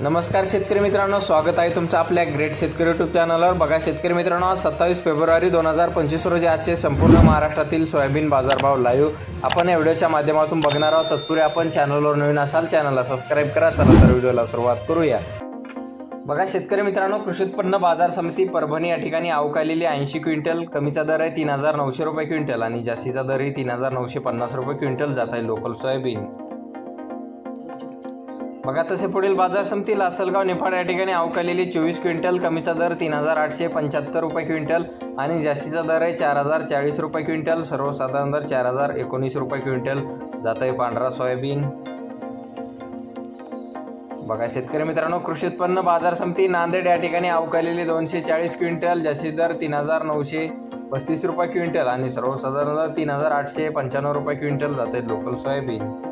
नमस्कार शेतकरी मित्रांनो स्वागत आहे तुमचं आपल्या ग्रेट शेतकरी यूट्यूब चॅनलवर बघा शेतकरी मित्रांनो सत्तावीस फेब्रुवारी दोन हजार पंचवीस रोजी आजचे संपूर्ण महाराष्ट्रातील सोयाबीन बाजारभाव लाईव्ह आपण या व्हिडिओच्या माध्यमातून बघणार आहोत. तत्पूर्वी आपण चॅनलवर नवीन असाल चॅनलला सबस्क्राईब करा. चला तर व्हिडिओला सुरुवात करूया. बघा शेतकरी मित्रांनो कृषी उत्पन्न बाजार समिती परभणी या ठिकाणी अवकालेली ऐंशी क्विंटल कमीचा दर आहे तीन हजार नऊशे रुपये क्विंटल आणि जास्तीचा दरही तीन हजार नऊशे पन्नास रुपये क्विंटल जात आहे लोकल सोयाबीन. बघा तसे पुढील बाजार समिती लासलगाव निफाड या ठिकाणी अवकालेली चोवीस क्विंटल कमीचा दर तीन हजार आठशे पंच्याहत्तर रुपये क्विंटल आणि जास्तीचा दर आहे चार हजार चाळीस रुपये क्विंटल. सर्वसाधारण दर चार हजार एकोणीस रुपये क्विंटल. जात आहे पांढरा सोयाबीन. बघा शेतकरी मित्रांनो कृषी उत्पन्न बाजार समिती नांदेड या ठिकाणी अवकालेली दोनशे चाळीस क्विंटल जास्तीत दर तीन हजार नऊशे पस्तीस रुपये क्विंटल आणि सर्वसाधारण दर तीन हजार आठशे पंच्याण्णव रुपये क्विंटल. जाते लोकल सोयाबीन.